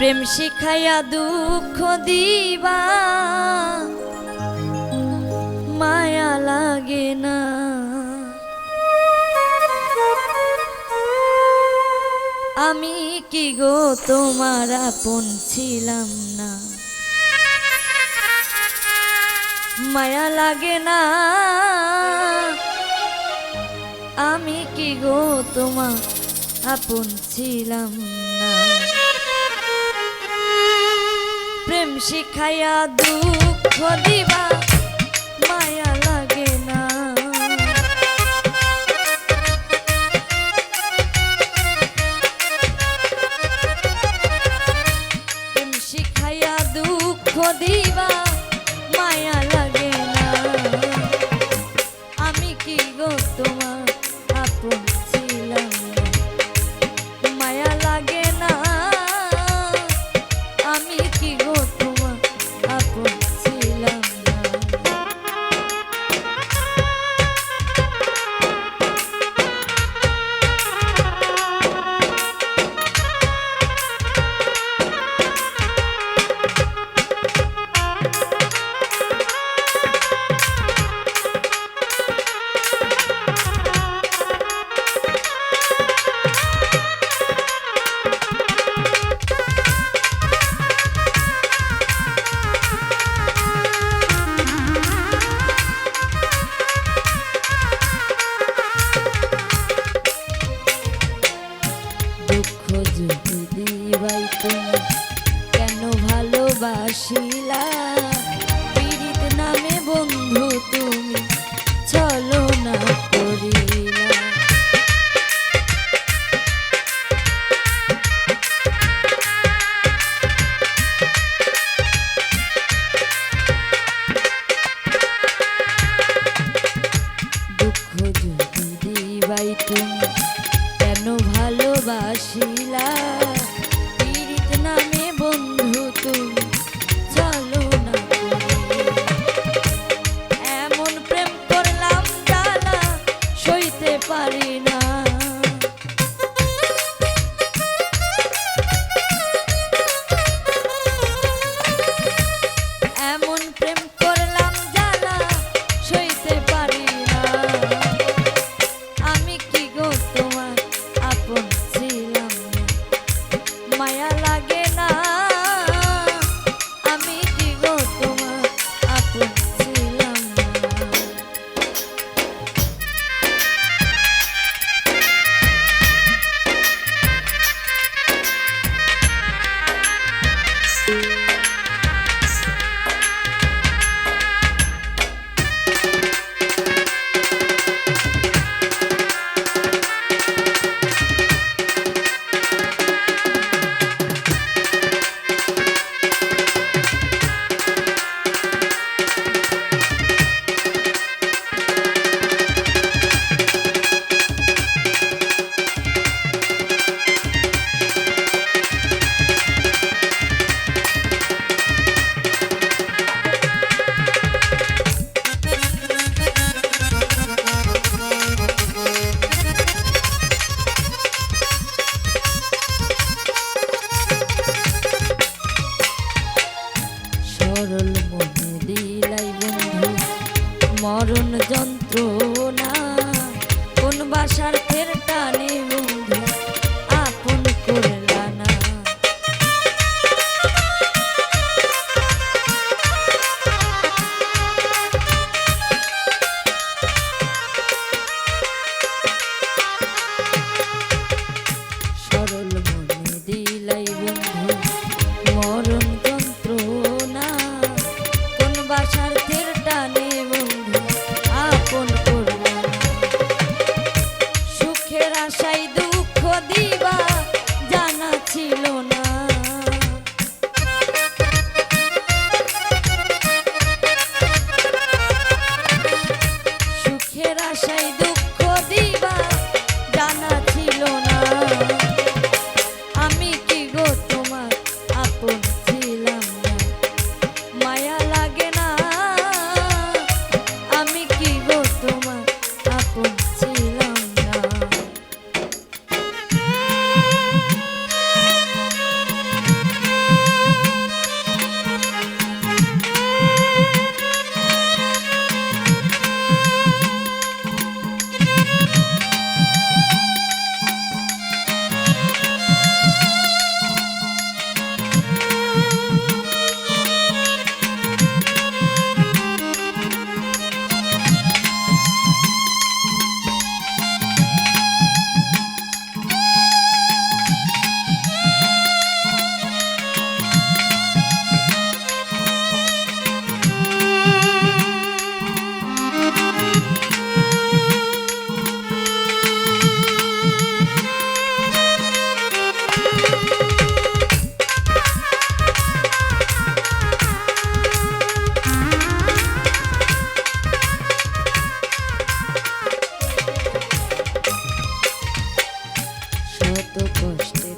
প্রেম শিখাইয়া দুঃখ দিবা। মায়া লাগে না। আমি কি গো তোমার আপন ছিলাম না? মায়া লাগে না। আমি কি গো তোমার আপন ছিলাম না? শিখাইয়া দুঃখ দিবা মায়া লাগে না। শিখাইয়া দুঃখ দিবা দিবাই তুমি কেন ভালোবাসিলা? মায়া লাগে do posto.